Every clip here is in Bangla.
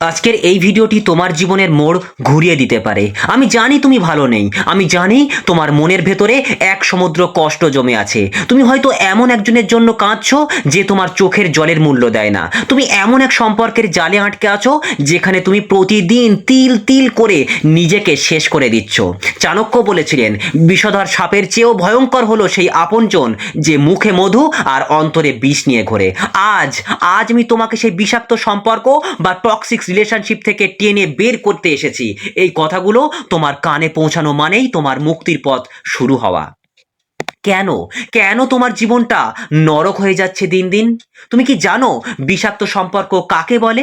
আজকের এই ভিডিওটি তোমার জীবনের মোড় ঘুরিয়ে দিতে পারে। আমি জানি তুমি ভালো নেই। আমি জানি তোমার মনের ভেতরে এক সমুদ্র কষ্ট জমে আছে। তুমি হয়তো এমন একজনের জন্য কাঁদছো যে তোমার চোখের জলের মূল্য দেয় না। তুমি এমন এক সম্পর্কের জালে আটকে আছো যেখানে তুমি প্রতিদিন তিল তিল করে নিজেকে শেষ করে দিচ্ছ। চাণক্য বলেছিলেন, বিষধর সাপের চেয়েও ভয়ঙ্কর হলো সেই আপনজন যে মুখে মধু আর অন্তরে বিষ নিয়ে ঘোরে। আজ আজ আমি তোমাকে সেই বিষাক্ত সম্পর্ক বা টক্সিক রিলেশনশিপ থেকে টেনে বের করতে এসেছি। এই কথাগুলো তোমার কানে পৌঁছানো মানেই তোমার মুক্তির পথ শুরু হওয়া। কেন? কেন তোমার জীবনটা নরক হয়ে যাচ্ছে দিন দিন? তুমি কি জানো বিষাক্ত সম্পর্ক কাকে বলে?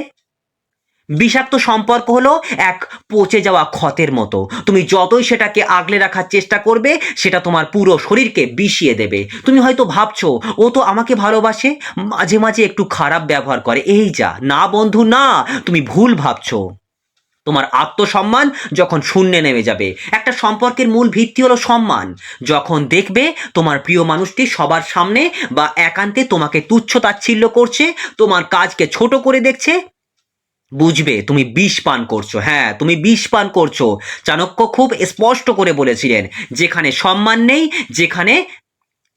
বিষাক্ত সম্পর্ক হলো এক পচে যাওয়া ক্ষতের মতো। তুমি যতই সেটাকে আগলে রাখার চেষ্টা করবে, সেটা তোমার পুরো শরীরকে বিষিয়ে দেবে। তুমি হয়তো ভাবছ, ও তো আমাকে ভালোবাসে, মাঝে মাঝে একটু খারাপ ব্যবহার করে। এই যা, না বন্ধু, না, তুমি ভুল ভাবছ। তোমার আত্মসম্মান যখন শূন্যে নেমে যাবে। একটা সম্পর্কের মূল ভিত্তি হলো সম্মান। যখন দেখবে তোমার প্রিয় মানুষটি সবার সামনে বা একান্তে তোমাকে তুচ্ছ তাচ্ছিল্য করছে, তোমার কাজকে ছোট করে দেখছে বুঝবে, তুমি বিষ পান করছ হ্যাঁ তুমি বিষ পান করছ। চাণক্য খুব স্পষ্ট করে বলেছিলেন, যেখানে সম্মান নেই, যেখানে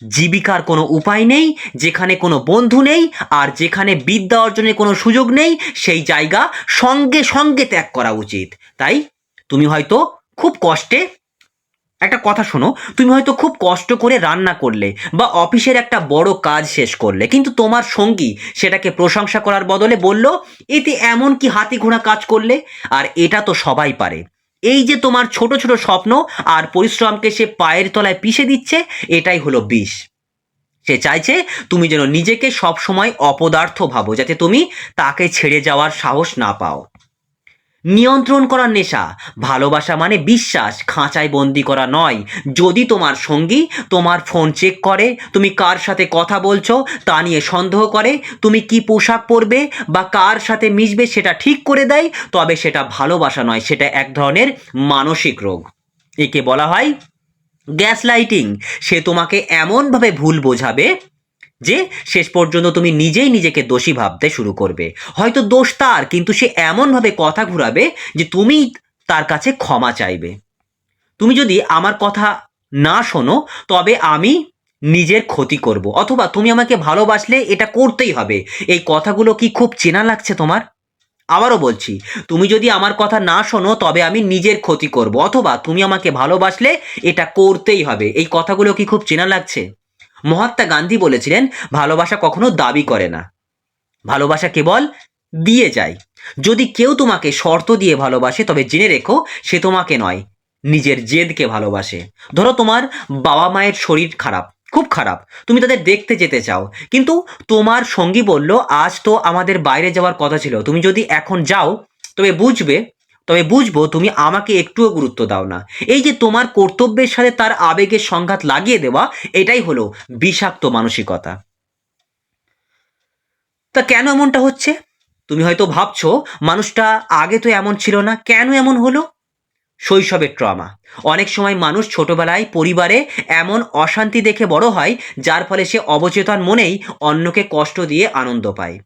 জীবিকার কোনো উপায় নেই, যেখানে কোনো বন্ধু নেই, আর যেখানে বিদ্যা অর্জনের কোনো সুযোগ নেই, সেই জায়গা সঙ্গে সঙ্গে ত্যাগ করা উচিত। তাই তুমি হয়তো খুব কষ্টে একটা কথা শোনো, তুমি হয়তো খুব কষ্ট করে রান্না করলে বা অফিসের একটা বড় কাজ শেষ করলে, কিন্তু তোমার সঙ্গী সেটাকে প্রশংসা করার বদলে বলল, এতে এমন কি হাতি ঘোড়া কাজ করলে? আর এটা তো সবাই পারে। এই যে তোমার ছোট ছোট স্বপ্ন আর পরিশ্রমকে সে পায়ের তলায় পিষে দিচ্ছে, এটাই হলো বিষ। সে চাইছে তুমি যেন নিজেকে সবসময় অপদার্থ ভাবো, যাতে তুমি তাকে ছেড়ে যাওয়ার সাহস না পাও। নিয়ন্ত্রণ করার নেশা। ভালোবাসা মানে বিশ্বাস, খাঁচায় বন্দি করা নয়। যদি তোমার সঙ্গী তোমার ফোন চেক করে, তুমি কার সাথে কথা বলছো, তা নিয়ে সন্দেহ করে, তুমি কি পোশাক পরবে বা কার সাথে মিশবে সেটা ঠিক করে দেয়, তবে সেটা ভালোবাসা নয়, সেটা এক ধরনের মানসিক রোগ। একে বলা হয় গ্যাস লাইটিং সে তোমাকে এমনভাবে ভুল বোঝাবে যে শেষ পর্যন্ত তুমি নিজেই নিজেকে দোষী ভাবতে শুরু করবে। হয়তো দোষ তার, কিন্তু সে এমনভাবে কথা ঘুরাবে যে তুমি তার কাছে ক্ষমা চাইবে। তুমি যদি আমার কথা না শোনো, তবে আমি নিজের ক্ষতি করব। অথবা তুমি আমাকে ভালোবাসলে এটা করতেই হবে। এই কথাগুলো কি খুব চেনা লাগছে তোমার? আবারও বলছি, তুমি যদি আমার কথা না শোনো, তবে আমি নিজের ক্ষতি করব। অথবা তুমি আমাকে ভালোবাসলে এটা করতেই হবে। এই কথাগুলো কি খুব চেনা লাগছে? মহাত্মা গান্ধী বলেছিলেন, ভালোবাসা কখনো দাবি করে না। ভালোবাসা কেবল দিয়ে যায়। যদি কেউ তোমাকে শর্ত দিয়ে ভালোবাসে, তবে জেনে রেখো, সে তোমাকে নয়, নিজের জেদকে ভালোবাসে। ধরো তোমার বাবা মায়ের শরীর খারাপ, খুব খারাপ, তুমি তাদের দেখতে যেতে চাও, কিন্তু তোমার সঙ্গী বলল, আজ তো আমাদের বাইরে যাওয়ার কথা ছিল, তুমি যদি এখন যাও, তবে বুঝবে তবে বুঝব তুমি আমাকে একটুও গুরুত্ব দাও না। এই যে তোমার কর্তব্যের সাথে তার আবেগের সংঘাত লাগিয়ে দেওয়া, এটাই হলো বিষাক্ত মানসিকতা। তা কেন এমনটা হচ্ছে? তুমি হয়তো ভাবছ, মানুষটা আগে তো এমন ছিল না, কেন এমন হলো? শৈশবের ট্রমা। অনেক সময় মানুষ ছোটবেলায় পরিবারে এমন অশান্তি দেখে বড় হয়, যার ফলে সে অবচেতন মনেই অন্যকে কষ্ট দিয়ে আনন্দ পায়।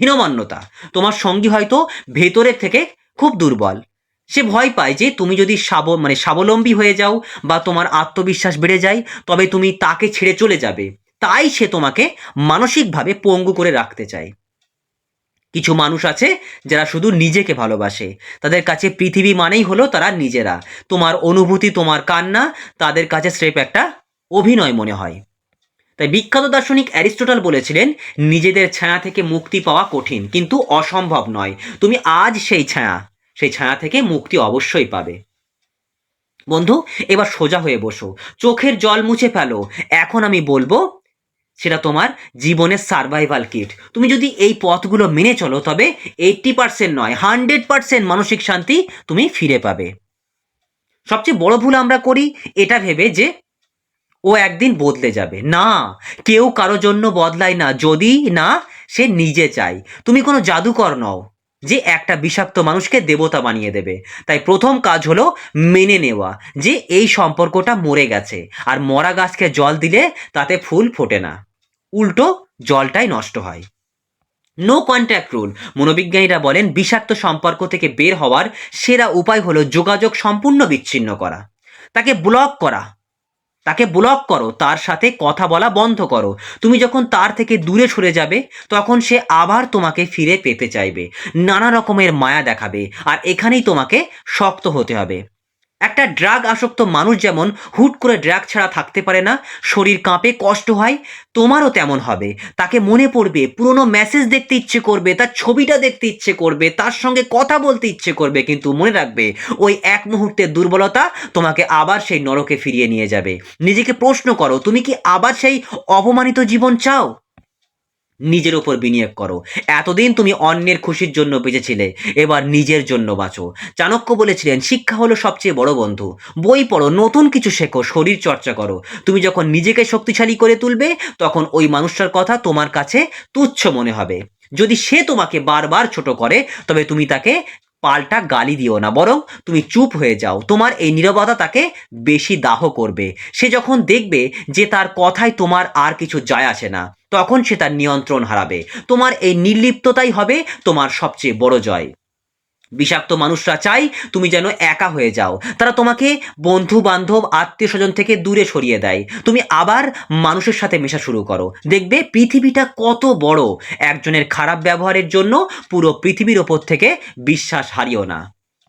হীনমান্যতা। তোমার সঙ্গী হয়তো ভেতরের থেকে খুব দুর্বল। সে ভয় পায় যে তুমি যদি স্বাব মানে স্বাবলম্বী হয়ে যাও বা তোমার আত্মবিশ্বাস বেড়ে যায়, তবে তুমি তাকে ছেড়ে চলে যাবে। তাই সে তোমাকে মানসিকভাবে পঙ্গু করে রাখতে চায়। কিছু মানুষ আছে যারা শুধু নিজেকে ভালোবাসে। তাদের কাছে পৃথিবী মানেই হলো তারা নিজেরা। তোমার অনুভূতি, তোমার কান্না, তাদের কাছে স্রেফ একটা অভিনয় মনে হয়। তাই বিখ্যাত দার্শনিক অ্যারিস্টোটল বলেছিলেন, নিজেদের ছায়া থেকে মুক্তি পাওয়া কঠিন, কিন্তু অসম্ভব নয়। তুমি আজ সেই ছায়া। সেই ছায়া থেকে মুক্তি অবশ্যই পাবে। বন্ধু, এবার সোজা হয়ে বসো। চোখের জল মুছে ফেলো। এখন আমি বলব, সেটা তোমার জীবনের সার্ভাইভাল কিট তুমি যদি এই পথগুলো মেনে চলো, তবে এইট্টি পার্সেন্ট নয় হান্ড্রেড পার্সেন্ট মানসিক শান্তি তুমি ফিরে পাবে। সবচেয়ে বড় ভুল আমরা করি, এটা ভেবে যে ও একদিন বদলে যাবে। না, কেউ কারও জন্য বদলায় না, যদি না, সে নিজে চায়। তুমি কোনো জাদুকর নও। যে একটা বিষাক্ত মানুষকে দেবতা বানিয়ে দেবে। তাই প্রথম কাজ হলো মেনে নেওয়া যে এই সম্পর্কটা মরে গেছে আর মরা গাছকে জল দিলে তাতে ফুল ফোটে না। উল্টো জলটাই নষ্ট হয়। নো কন্ট্যাক্ট রুল মনোবিজ্ঞানীরা বলেন, বিষাক্ত সম্পর্ক থেকে বের হওয়ার সেরা উপায় হলো যোগাযোগ সম্পূর্ণ বিচ্ছিন্ন করা। তাকে ব্লক করা। তাকে ব্লক করো, তার সাথে কথা বলা বন্ধ করো। তুমি যখন তার থেকে দূরে সরে যাবে, তখন সে আবার তোমাকে ফিরে পেতে চাইবে। নানা রকমের মায়া দেখাবে, আর এখানেই তোমাকে শক্ত হতে হবে। একটা ড্রাগ আসক্ত মানুষ যেমন হুট করে ড্রাগ ছাড়া থাকতে পারে না, শরীর কাঁপে, কষ্ট হয়, তোমারও তেমন হবে। তাকে মনে পড়বে, পুরনো মেসেজ দেখতে ইচ্ছে করবে, তার ছবিটা দেখতে ইচ্ছে করবে, তার সঙ্গে কথা বলতে ইচ্ছে করবে, কিন্তু মনে রাখবে, ওই এক মুহূর্তের দুর্বলতা তোমাকে আবার সেই নরকে ফিরিয়ে নিয়ে যাবে। নিজেকে প্রশ্ন করো, তুমি কি আবার সেই অপমানিত জীবন চাও? নিজের ওপর বিনিয়োগ করো। এতদিন তুমি অন্যের খুশির জন্য বেঁচেছিলে, এবার নিজের জন্য বাঁচো। চাণক্য বলেছিলেন, শিক্ষা হলো সবচেয়ে বড় বন্ধু। বই পড়ো, নতুন কিছু শেখো, শরীর চর্চা করো। তুমি যখন নিজেকে শক্তিশালী করে তুলবে, তখন ওই মানুষটার কথা তোমার কাছে তুচ্ছ মনে হবে। যদি সে তোমাকে বারবার ছোট করে, তবে তুমি তাকে পাল্টা গালি দিও না, বরং তুমি চুপ হয়ে যাও। তোমার এই নীরবতা তাকে বেশি দাহ করবে। সে যখন দেখবে যে তার কথায় তোমার আর কিছু যায় আসে না তখন সে তার নিয়ন্ত্রণ হারাবে। তোমার এই নির্লিপ্ততাই হবে তোমার সবচেয়ে বড় জয়। বিষাক্ত মানুষরা চাই তুমি যেন একা হয়ে যাও। তারা তোমাকে বন্ধু বান্ধব আত্মীয় স্বজন থেকে দূরে সরিয়ে দেয়। তুমি আবার মানুষের সাথে মেশা শুরু করো। দেখবে পৃথিবীটা কত বড়। একজনের খারাপ ব্যবহারের জন্য পুরো পৃথিবীর ওপর থেকে বিশ্বাস হারিও না।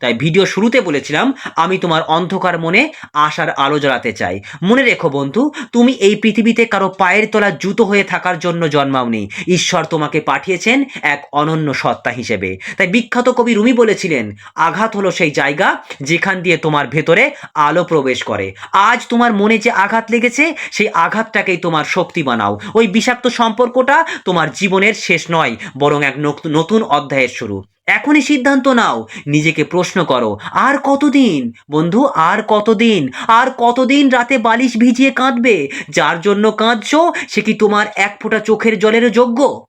তাই ভিডিও শুরুতে বলেছিলাম, আমি তোমার অন্ধকার মনে আশার আলো জ্বালাতে চাই। মনে রেখো বন্ধু, তুমি এই পৃথিবীতে কারও পায়ের তলা জুতো হয়ে থাকার জন্য জন্মাওনি। ঈশ্বর তোমাকে পাঠিয়েছেন এক অনন্য সত্তা হিসেবে। তাই বিখ্যাত কবি রুমি বলেছিলেন, আঘাত হলো সেই জায়গা যেখান দিয়ে তোমার ভেতরে আলো প্রবেশ করে। আজ তোমার মনে যে আঘাত লেগেছে, সেই আঘাতটাকেই তোমার শক্তি বানাও। ওই বিষাক্ত সম্পর্কটা তোমার জীবনের শেষ নয়, বরং এক নতুন অধ্যায়ের শুরু। এখনই সিদ্ধান্ত নাও। নিজেকে প্রশ্ন করো, আর কতদিন? বন্ধু, আর কতদিন? আর কতদিন রাতে বালিশ ভিজিয়ে কাঁদবে? যার জন্য কাঁদছো, সে কি তোমার এক ফোঁটা চোখের জলের যোগ্য?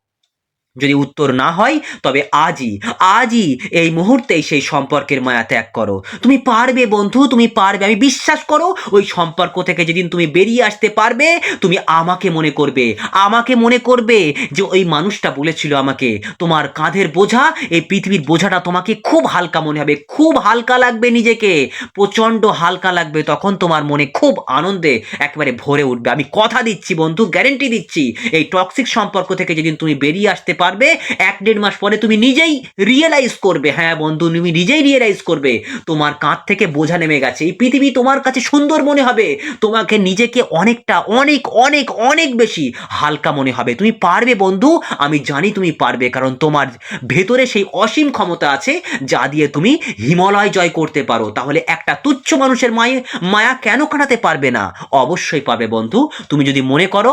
যদি উত্তর না হয়, তবে আজই আজই এই মুহূর্তেই সেই সম্পর্কের মায়া ত্যাগ করো। তুমি পারবে বন্ধু, তুমি পারবে, আমি বিশ্বাস করো, ওই সম্পর্ক থেকে যেদিন তুমি বেরিয়ে আসতে পারবে, তুমি আমাকে মনে করবে, আমাকে মনে করবে যে ওই মানুষটা বলেছিল আমাকে, তোমার কাঁধের বোঝা, এই পৃথিবীর বোঝাটা তোমাকে খুব হালকা মনে হবে, খুব হালকা লাগবে নিজেকে, প্রচণ্ড হালকা লাগবে, তখন তোমার মনে খুব আনন্দে একেবারে ভরে উঠবে। আমি কথা দিচ্ছি বন্ধু গ্যারেন্টি দিচ্ছি, এই টক্সিক সম্পর্ক থেকে যেদিন তুমি বেরিয়ে আসতে পারবে, এক দেড় মাস পরে তুমি নিজেই রিয়েলাইজ করবে। হ্যাঁ বন্ধু, তুমি নিজেই রিয়েলাইজ করবে। তোমার কাঁধ থেকে বোঝা নেমে গেছে। এই পৃথিবী তোমার কাছে সুন্দর মনে হবে। তোমাকে নিজেকে অনেকটা, অনেক অনেক অনেক বেশি হালকা মনে হবে। তুমি পারবে বন্ধু, আমি জানি তুমি পারবে, কারণ তোমার ভেতরে সেই অসীম ক্ষমতা আছে, যা দিয়ে তুমি হিমালয় জয় করতে পারো। তাহলে একটা তুচ্ছ মানুষের মায়ে, মায়া কেন কাটাতে পারবে না? অবশ্যই পারবে বন্ধু। তুমি যদি মনে করো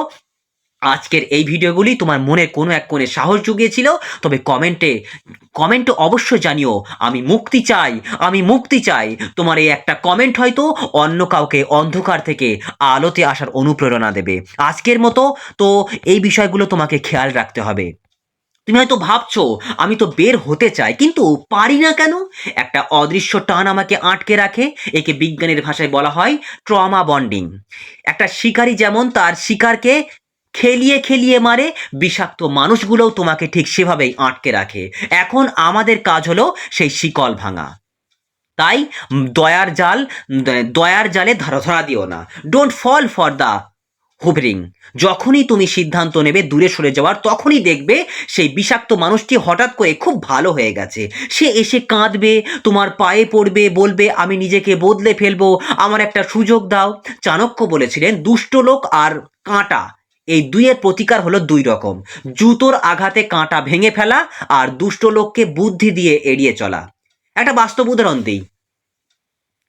আজকের এই ভিডিওগুলি তোমার মনে কোনো এক কোণে সাহস জুগিয়েছিল? তবে কমেন্টে কমেন্টে অবশ্যই জানিও, আমি মুক্তি চাই, আমি মুক্তি চাই। তোমার এই একটা কমেন্ট হয়তো অন্য কাউকে অন্ধকার থেকে আলোতে আসার অনুপ্রেরণা দেবে। আজকের মতো তো এই বিষয়গুলো তোমাকে খেয়াল রাখতে হবে। তুমি হয়তো ভাবছ, আমি তো বের হতে চাই, কিন্তু পারি না কেন? একটা অদৃশ্য টান আমাকে আটকে রাখে, একে বিজ্ঞানের ভাষায় বলা হয় ট্রমা বন্ডিং। একটা শিকারী যেমন, তার শিকারকে খেলিয়ে খেলিয়ে মারে, বিষাক্ত মানুষগুলোও তোমাকে ঠিক সেভাবেই আটকে রাখে। এখন আমাদের কাজ হলো সেই শিকল ভাঙা। তাই দয়ার জাল, দয়ার জালে ধরা দিও না। Don't fall for the hubris যখনই তুমি সিদ্ধান্ত নেবে দূরে সরে যাওয়ার, তখনই দেখবে সেই বিষাক্ত মানুষটি হঠাৎ করে খুব ভালো হয়ে গেছে। সে এসে কাঁদবে, তোমার পায়ে পড়বে, বলবে, আমি নিজেকে বদলে ফেলব। আমার একটা সুযোগ দাও। চাণক্য বলেছিলেন, দুষ্ট লোক আর কাঁটা। এই দুইয়ের প্রতিকার হলো দুই রকম। জুতোর আঘাতে কাঁটা ভেঙে ফেলা আর দুষ্ট লোককে বুদ্ধি দিয়ে এড়িয়ে চলা। একটা বাস্তব উদাহরণ দিই।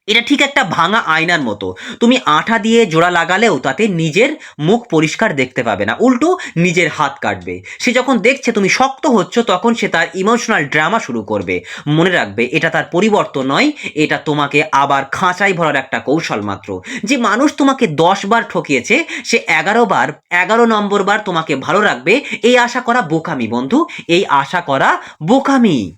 এটা ঠিক একটা ভাঙা আয়নার মতো। তুমি আঠা দিয়ে জোড়া লাগালেও তাতে নিজের মুখ পরিষ্কার দেখতে পাবে না। উল্টো নিজের হাত কাটবে। সে যখন দেখছে তুমি শক্ত হচ্ছ, তখন সে তার ইমোশনাল ড্রামা শুরু করবে। মনে রাখবে, এটা তার পরিবর্তন নয়, এটা তোমাকে আবার খাঁচাই ভরার একটা কৌশল মাত্র। যে মানুষ তোমাকে দশ বার ঠকিয়েছে, সে এগারো বার, এগারো নম্বর বার তোমাকে ভালো রাখবে, এই আশা করা বোকামি, বন্ধু। এই আশা করা বোকামি।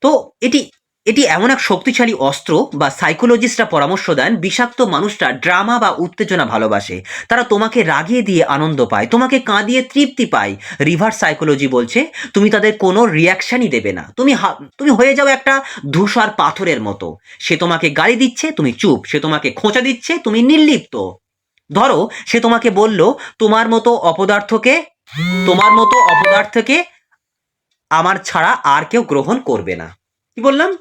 তো এটি এটি এমন এক শক্তিশালী অস্ত্র বা সাইকোলজিস্টরা পরামর্শ দেন, বিষাক্ত মানুষরা ড্রামা বা উত্তেজনা ভালোবাসে। তারা তোমাকে রাগিয়ে দিয়ে আনন্দ পায়, তোমাকে কাঁদিয়ে তৃপ্তি পায়, রিভার্স সাইকোলজি বলছে, তুমি তাদের কোনো রিয়াকশনই দেবে না। তুমি তুমি হয়ে যাও একটা ধূসর পাথরের মতো। সে তোমাকে গালি দিচ্ছে, তুমি চুপ। সে তোমাকে খোঁচা দিচ্ছে, তুমি নির্লিপ্ত। ধরো, সে তোমাকে বলল, তোমার মতো অপদার্থকে, তোমার মতো অপদার্থকে আমার ছাড়া আর কেউ গ্রহণ করবে না। কি বললাম?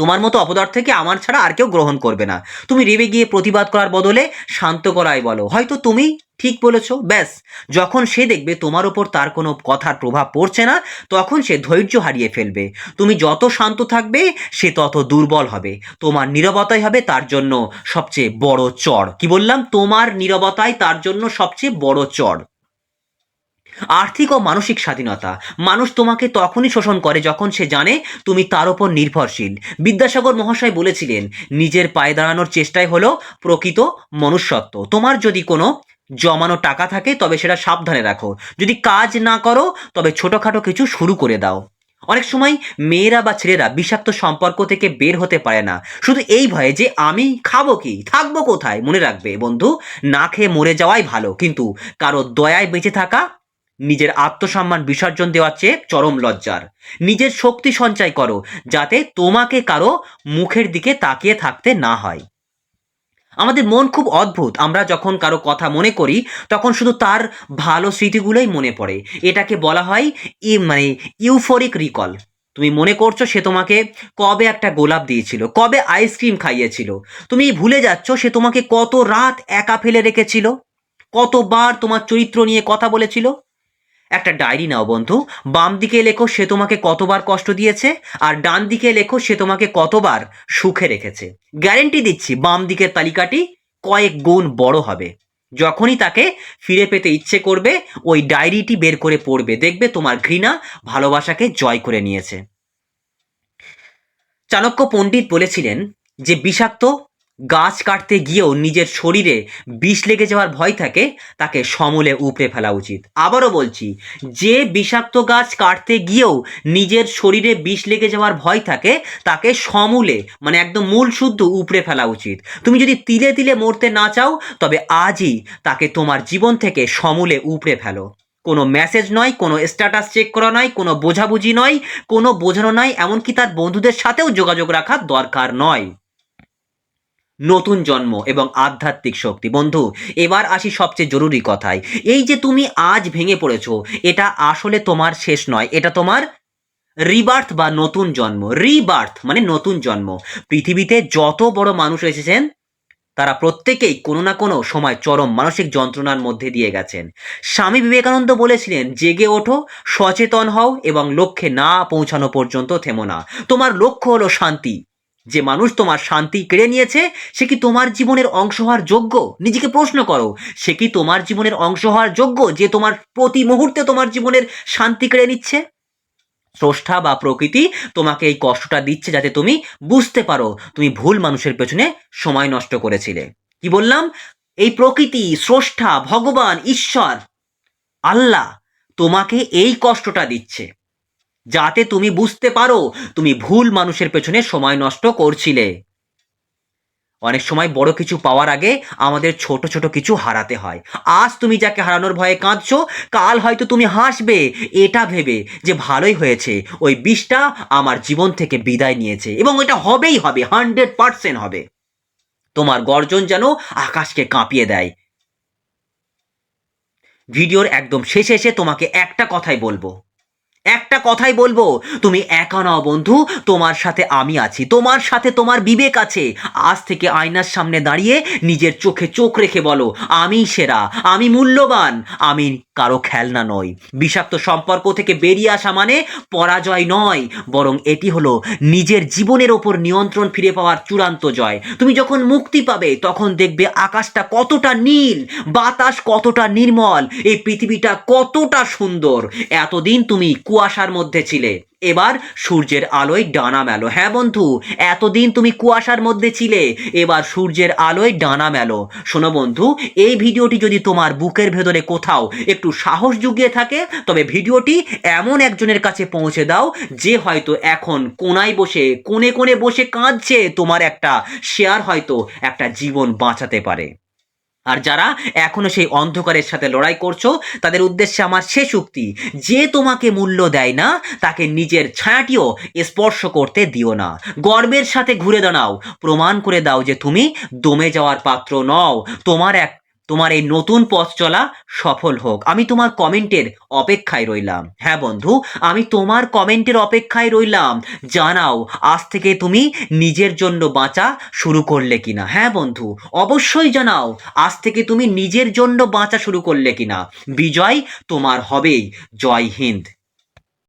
তোমার মতো অপদার্থকে আমার ছাড়া আর কেউ গ্রহণ করবে না। তুমি রেবে গিয়ে প্রতিবাদ করার বদলে শান্ত করাই বলো। হয়তো তুমি ঠিক বলেছ, ব্যাস। যখন সে দেখবে তোমার ওপর তার কোনো কথার প্রভাব পড়ছে না, তখন সে ধৈর্য হারিয়ে ফেলবে। তুমি যত শান্ত থাকবে, সে তত দুর্বল হবে। তোমার নীরবতাই হবে তার জন্য সবচেয়ে বড় চড়। কি বললাম? তোমার নীরবতাই তার জন্য সবচেয়ে বড় চড়। আর্থিক ও মানসিক স্বাধীনতা। মানুষ তোমাকে তখনই শোষণ করে যখন সে জানে তুমি তার ওপর নির্ভরশীল। বিদ্যাসাগর মহাশয় বলেছিলেন, নিজের পায়ে দাঁড়ানোর চেষ্টাই হলো প্রকৃত মনুষ্যত্ব। তোমার যদি কোনো জমানো টাকা থাকে, তবে সেটা সাবধানে রাখো। যদি কাজ না করো, তবে ছোটোখাটো কিছু শুরু করে দাও। অনেক সময় মেয়েরা বা ছেলেরা বিষাক্ত সম্পর্ক থেকে বের হতে পারে না। শুধু এই ভয়ে যে, আমি খাব কি? থাকব কোথায়? মনে রাখবে। বন্ধু, না খেয়ে মরে যাওয়াই ভালো। কিন্তু কারও দয়ায় বেঁচে থাকা নিজের আত্মসম্মান বিসর্জন দেওয়ার চেয়ে চরম লজ্জার। নিজের শক্তি সঞ্চয় করো, যাতে তোমাকে কারও মুখের দিকে তাকিয়ে থাকতে না হয়। আমাদের মন খুব অদ্ভুত। আমরা যখন কারও কথা মনে করি, তখন শুধু তার ভালো স্মৃতিগুলোই মনে পড়ে। এটাকে বলা হয় ই মানে ইউফোরিক রিকল। তুমি মনে করছ সে তোমাকে কবে একটা গোলাপ দিয়েছিল, কবে আইসক্রিম খাইয়েছিল। তুমি ভুলে যাচ্ছ সে তোমাকে কত রাত একা ফেলে রেখেছিল, কতবার তোমার চরিত্র নিয়ে কথা বলেছিল। একটা ডায়েরি নাও বন্ধু। বাম দিকে লেখো, সে তোমাকে কতবার কষ্ট দিয়েছে আর ডান দিকে লেখো, সে তোমাকে কতবার সুখে রেখেছে গ্যারেন্টি দিচ্ছি, বাম দিকের তালিকাটি কয়েক গুণ বড় হবে। যখনই তাকে ফিরে পেতে ইচ্ছে করবে, ওই ডায়েরিটি বের করে পড়বে। দেখবে তোমার ঘৃণা ভালোবাসাকে জয় করে নিয়েছে। চাণক্য পণ্ডিত বলেছিলেন যে, বিষাক্ত গাছ কাটতে গিয়েও নিজের শরীরে বিষ লেগে যাওয়ার ভয় থাকে, তাকে সমূলে উপড়ে ফেলা উচিত। আবারও বলছি, যে বিষাক্ত গাছ কাটতে গিয়েও নিজের শরীরে বিষ লেগে যাওয়ার ভয় থাকে, তাকে সমূলে মানে একদম মূল শুদ্ধ উপড়ে ফেলা উচিত। তুমি যদি তিলে তিলে মরতে না চাও, তবে আজই তাকে তোমার জীবন থেকে সমূলে উপড়ে ফেলো। কোনো মেসেজ নয়, কোনো স্ট্যাটাস চেক করা নয়, কোনো বোঝাবুঝি নয়, কোনো বোঝানো নয়, এমনকি তার বন্ধুদের সাথেও যোগাযোগ রাখার দরকার নয়। নতুন জন্ম এবং আধ্যাত্মিক শক্তি। বন্ধু, এবার আসি সবচেয়ে জরুরি কথায়। এই যে তুমি আজ ভেঙে পড়েছো, এটা আসলে তোমার শেষ নয়, এটা তোমার রিবার্থ বা নতুন জন্ম। রিবার্থ মানে নতুন জন্ম। পৃথিবীতে যত বড় মানুষ এসেছেন, তারা প্রত্যেকেই কোনো না কোনো সময় চরম মানসিক যন্ত্রণার মধ্যে দিয়ে গেছেন। স্বামী বিবেকানন্দ বলেছিলেন, জেগে ওঠো, সচেতন হও এবং লক্ষ্যে না পৌঁছানো পর্যন্ত থেমো না। তোমার লক্ষ্য হলো শান্তি। যে মানুষ তোমার শান্তি কেড়ে নিয়েছে, সে কি তোমার জীবনের অংশ হওয়ার যোগ্য? নিজেকে প্রশ্ন করো, সে কি তোমার জীবনের অংশ হওয়ার যোগ্য যে তোমার প্রতি মুহূর্তে তোমার জীবনের শান্তি কেড়ে নিচ্ছে? স্রষ্টা বা প্রকৃতি তোমাকে এই কষ্টটা দিচ্ছে যাতে তুমি বুঝতে পারো, তুমি ভুল মানুষের পেছনে সময় নষ্ট করেছিলে। কি বললাম? এই প্রকৃতি, স্রষ্টা, ভগবান, ঈশ্বর, আল্লাহ তোমাকে এই কষ্টটা দিচ্ছে। যাতে তুমি বুঝতে পারো তুমি ভুল মানুষের পেছনে সময় নষ্ট করছিলে। অনেক সময় বড় কিছু পাওয়ার আগে আমাদের ছোট ছোট কিছু হারাতে হয়। আজ তুমি যাকে হারানোর ভয়ে কাঁদছো, কাল হয়তো তুমি হাসবে। এটা ভেবে যে ভালোই হয়েছে, ওই বিষটা আমার জীবন থেকে বিদায় নিয়েছে এবং এটা হবেই হবে, হান্ড্রেড পার্সেন্ট হবে। তোমার গর্জন যেন আকাশকে কাঁপিয়ে দেয়। ভিডিওর একদম শেষে এসে তোমাকে একটা কথাই বলব। একটা কথাই বলব, তুমি একা নাও বন্ধু, তোমার সাথে আমি আছি, তোমার সাথে তোমার বিবেক আছে। আজ থেকে আয়নার সামনে দাঁড়িয়ে নিজের চোখে চোখ রেখে বলো আমি সেরা, আমি মূল্যবান, আমি কারও খেলনা নয়। বিষাক্ত সম্পর্ক থেকে বেরিয়ে আসা মানে পরাজয় নয়, বরং এটি হলো নিজের জীবনের ওপর নিয়ন্ত্রণ ফিরে পাওয়ার চূড়ান্ত জয়। তুমি যখন মুক্তি পাবে, তখন দেখবে আকাশটা কতটা নীল, বাতাস কতটা নির্মল, এই পৃথিবীটা কতটা সুন্দর। এতদিন তুমি কুয়াশার মধ্যে ছিলে। এবার সূর্যের আলোয় ডানা মেলো। হ্যাঁ বন্ধু, এতদিন তুমি কুয়াশার মধ্যে ছিলে, এবার সূর্যের আলোয় ডানা মেলো। শোনো বন্ধু, এই ভিডিওটি যদি তোমার বুকের ভেতরে কোথাও একটু সাহস জুগিয়ে থাকে, তবে ভিডিওটি এমন একজনের কাছে পৌঁছে দাও, যে হয়তো এখন কোনায় বসে, কোণে কোণে বসে কাঁদছে, তোমার একটা শেয়ার হয়তো একটা জীবন বাঁচাতে পারে। আর যারা এখনও সেই অন্ধকারের সাথে লড়াই করছ, তাদের উদ্দেশ্যে আমার শেষ উক্তি যে তোমাকে মূল্য দেয় না, তাকে নিজের ছায়াটিও স্পর্শ করতে দিও না। গর্বের সাথে ঘুরে দাঁড়াও, প্রমাণ করে দাও যে তুমি দমে যাওয়ার পাত্র নও। তোমার এক তোমার এই নতুন পথ চলা সফল হোক। আমি তোমার কমেন্টের অপেক্ষায় রইলাম। হ্যাঁ বন্ধু, আমি তোমার কমেন্টের অপেক্ষায় রইলাম। জানাও, আজ থেকে তুমি নিজের জন্য বাঁচা শুরু করলে কিনা। হ্যাঁ বন্ধু, অবশ্যই জানাও, আজ থেকে তুমি নিজের জন্য বাঁচা শুরু করলে কিনা। বিজয় তোমার হবেই। জয় হিন্দ।